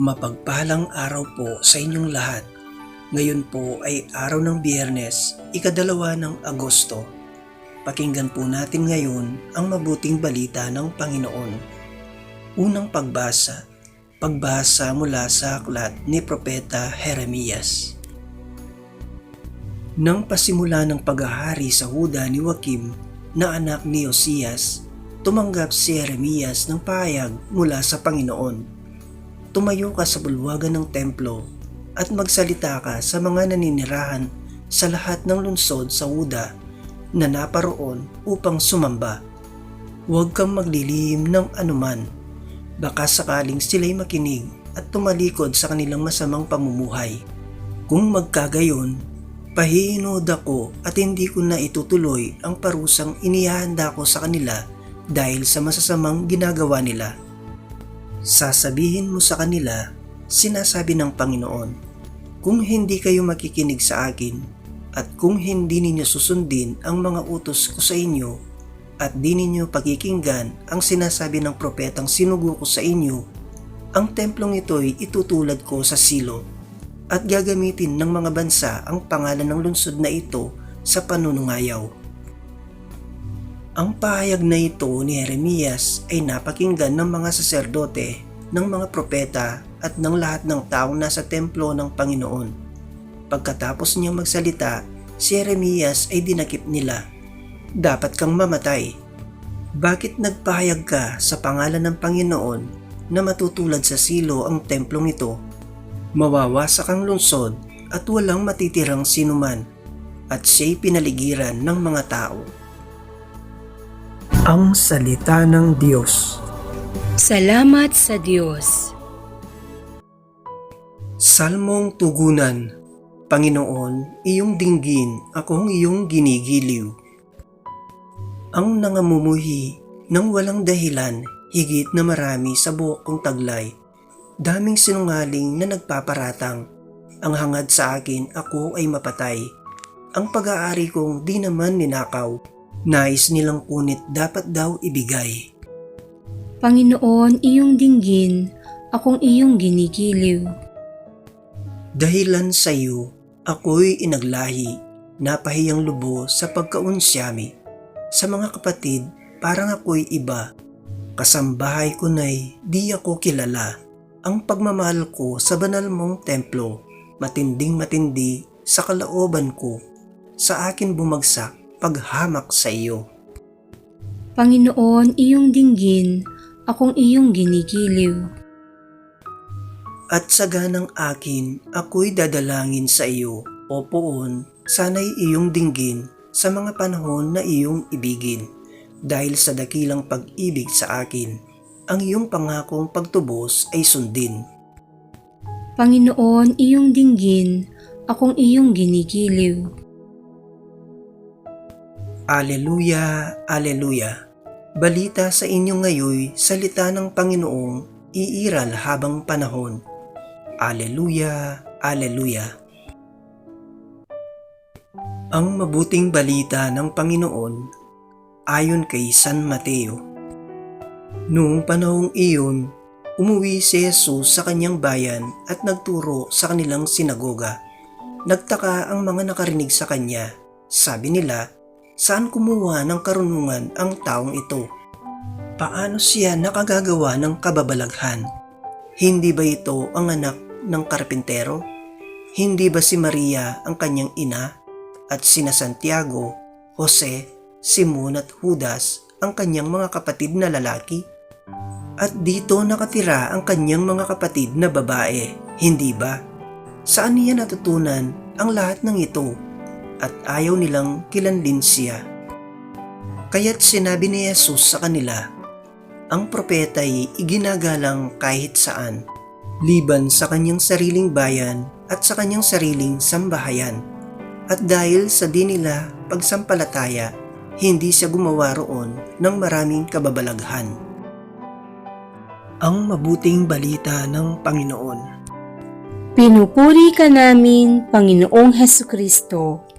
Mapagpalang araw po sa inyong lahat. Ngayon po ay araw ng biyernes, ikadalawa ng Agosto. Pakinggan po natin ngayon ang mabuting balita ng Panginoon. Unang pagbasa, pagbasa mula sa aklat ni Propeta Jeremias. Nang pasimula ng paghahari sa Huda ni Joakim na anak ni Osias, tumanggap si Jeremias ng pahayag mula sa Panginoon tumayo ka sa bulwagan ng templo at magsalita ka sa mga naninirahan sa lahat ng lungsod sa Uda na naparoon upang sumamba. Huwag kang maglilihim ng anuman. Baka sakaling sila'y makinig at tumalikod sa kanilang masamang pamumuhay. Kung magkagayon, pahihinod ako at hindi ko na itutuloy ang parusang inihahanda ko sa kanila dahil sa masasamang ginagawa nila. Sasabihin mo sa kanila, sinasabi ng Panginoon, kung hindi kayo makikinig sa akin at kung hindi ninyo susundin ang mga utos ko sa inyo at di ninyo pakikinggan ang sinasabi ng propetang sinugo ko sa inyo, ang templong ito'y itutulad ko sa silo at gagamitin ng mga bansa ang pangalan ng lungsod na ito sa panunungayaw. Ang pahayag na ito ni Jeremias ay napakinggan ng mga saserdote, ng mga propeta at ng lahat ng taong nasa templo ng Panginoon. Pagkatapos niyang magsalita, si Jeremias ay dinakip nila. Dapat kang mamatay. Bakit nagpahayag ka sa pangalan ng Panginoon na matutulad sa silo ang templong ito? Mawawasak ang lungsod at walang matitirang sinuman at siya'y pinaligiran ng mga tao. Ang Salita ng Diyos Salamat sa Diyos. Salmong Tugunan Panginoon, iyong dinggin, akong iyong ginigiliw. Ang nangamumuhi ng walang dahilan, higit na marami sa buhok kong taglay. Daming sinungaling na nagpaparatang. Ang hangad sa akin, ako ay mapatay. Ang pag-aari kong di naman ninakaw. Nais nilang punit dapat daw ibigay. Panginoon, iyong dinggin, akong iyong ginigiliw. Dahilan sa iyo, ako'y inaglahi, napahiyang lubo sa pagkaunsyami. Sa mga kapatid, parang ako'y iba. Kasambahay ko na'y di ako kilala. Ang pagmamahal ko sa banal mong templo, matinding matindi sa kalooban ko. Sa akin bumagsak paghamak sa iyo. Panginoon, iyong dinggin, akong iyong ginigiliw. At sa ganang akin, ako'y dadalangin sa iyo, o poon, sana'y iyong dinggin sa mga panahon na iyong ibigin. Dahil sa dakilang pag-ibig sa akin, ang iyong pangakong pagtubos ay sundin. Panginoon, iyong dinggin, akong iyong ginigiliw. Aleluya, Aleluya. Balita sa inyo ngayoy, salita ng Panginoong iiral habang panahon. Aleluya, Aleluya. Ang mabuting balita ng Panginoon ayon kay San Mateo. Noong panahong iyon, umuwi si Jesus sa kanyang bayan at nagturo sa kanilang sinagoga. Nagtaka ang mga nakarinig sa kanya. Sabi nila, saan kumuha ng karunungan ang taong ito? Paano siya nakagagawa ng kababalaghan? Hindi ba ito ang anak ng karpintero? Hindi ba si Maria ang kanyang ina? At sina Santiago, Jose, Simon at Judas ang kanyang mga kapatid na lalaki? At dito nakatira ang kanyang mga kapatid na babae, hindi ba? Saan niya natutunan ang lahat ng ito? At ayaw nilang kilanlin siya. Kaya't sinabi ni Jesus sa kanila, ang propeta ay iginagalang kahit saan, liban sa kanyang sariling bayan at sa kanyang sariling sambahayan. At dahil sa di nila pagsampalataya, hindi siya gumawa roon ng maraming kababalaghan. Ang mabuting balita ng Panginoon. Pinupuri ka namin, Panginoong Heso Kristo.